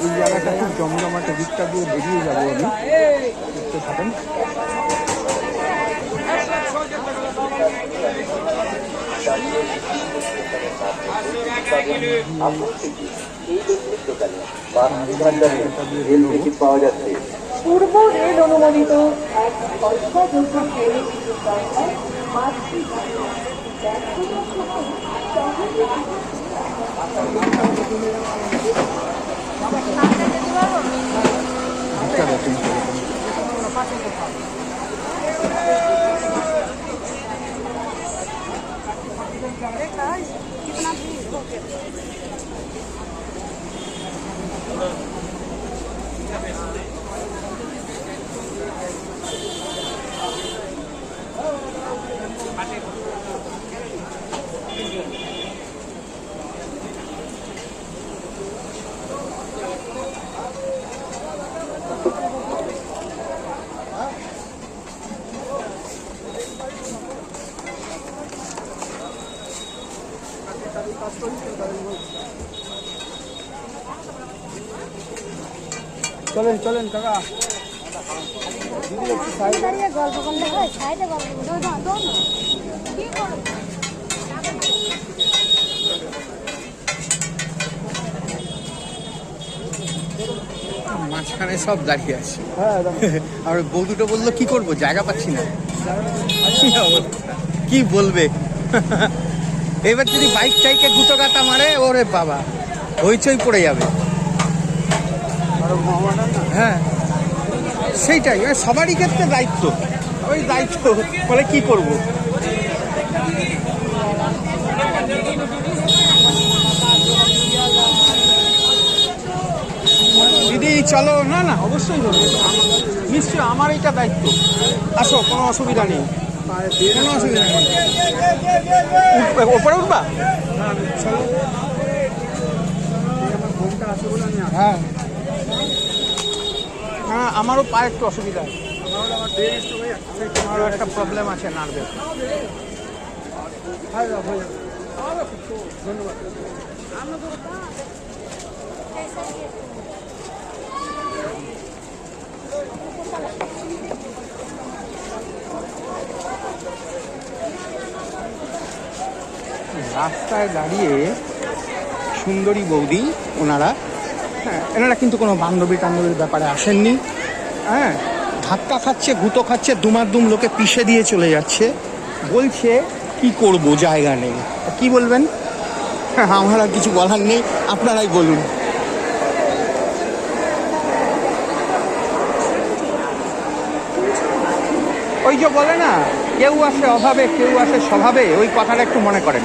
এই জায়গাটা খুব জমজমাটে দিয়ে বেরিয়ে যাব আমি। দেখতে থাকেন। পূর্ব রেল অনুমোদিত এক দিকটা চলেন চলেন কাকা। গল্প করলে হয় সাইডে গল্প করলে ওই দোন দোন কি মাঝখানে সব দাঁড়িয়ে আছে। হ্যাঁ আর বউ দুটো বলল কি করব? জায়গা পাচ্ছি না। কি বলবে? এবার যদি বাইক টাইকে গুতো কাটা মারে ওরে বাবা হইচই পড়ে যাবে। হ্যাঁ। সেইটাই মানে সবারই ক্ষেত্রে দায়িত্ব। ওই দায়িত্ব বলে কি করব? দিদি চলো না না অবশ্যই হবে নিশ্চয়ই আমার এটা দায়িত্ব। আসো কোনো অসুবিধা নেই। কোনো অসুবিধা নেই। ওপরে উঠবা। হ্যাঁ। হ্যাঁ আমারও পায়ে একটু অসুবিধা আছে। আমারও একটা প্রবলেম আছে নার্ভের যাবে, যাবে। ধন্যবাদ রাস্তায় দাঁড়িয়ে সুন্দরী বৌদি ওনারা হ্যাঁ এনারা কিন্তু কোনো বান্ধবী টান্ধবীর ব্যাপারে আসেননি। হ্যাঁ ধাক্কা খাচ্ছে, গুঁতো খাচ্ছে দুমার দুম লোকে পিষে দিয়ে চলে যাচ্ছে। বলছে, কি করব, জায়গা নেই। কি বলবেন? হ্যাঁ আমার আর কিছু বলার নেই, আপনারাই বলুন। ওই যে বলে না, কেউ আসে অভাবে, কেউ আসে স্বভাবে, ওই কথাটা একটু মনে করেন।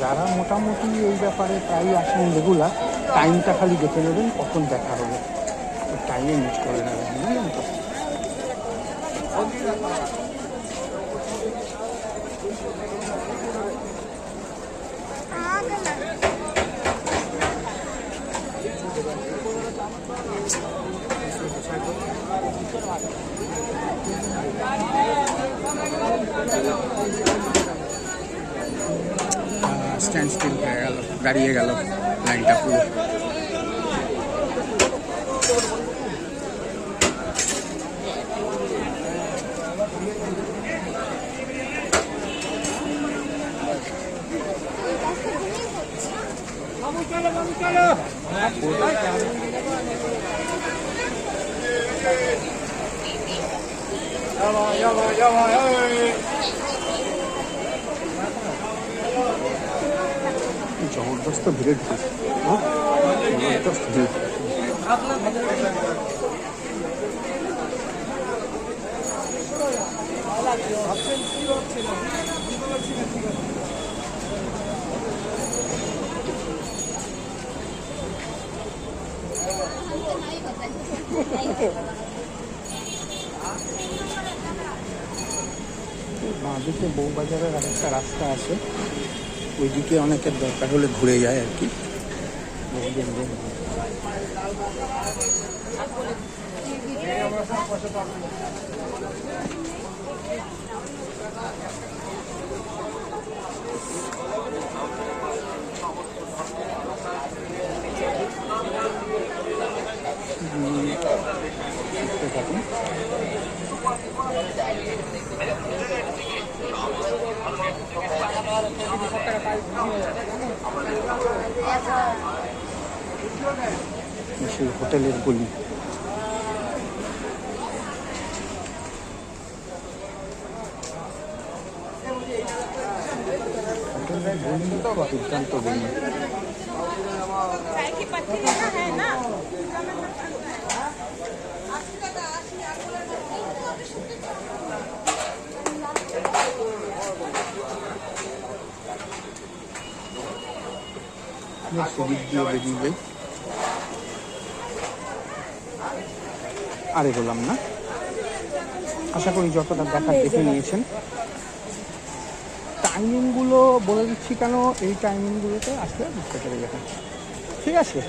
যারা মোটামুটি এই ব্যাপারে প্রায় আসেন রেগুলার টাইমটা খালি দেখে নেবেন কখন দেখা হবে। টাইমে মিস করে নেবেন, বুঝলেন তো? স্ট্যান্ড স্টিল হয়ে গেল দাঁড়িয়ে গেল লাইনটা পুরো। জবরদস্ত ভিড়। হ্যাঁ? জবরদস্ত ভিড়। বাঁদিকে বউবাজারের আরেকটা রাস্তা আছে। ওইদিকে অনেকের দরকার হলে ঘুরে যায় আর কি। দেখতে থাকুন সেই হোটেলের গলি হোটেলের গলি তো দুর্দান্ত গলি সেদিক দিয়ে বেরিয়ে আরে বললাম না। আশা করি যতটা দেখার দেখে নিয়েছেন। টাইমিংগুলো বলে দিচ্ছি কেন? এই টাইমিংগুলোতে আসলে বুঝতে পেরে যাবেন ঠিক আছে।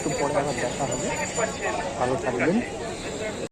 একটু পরে আবার দেখা হবে। ভালো থাকবেন।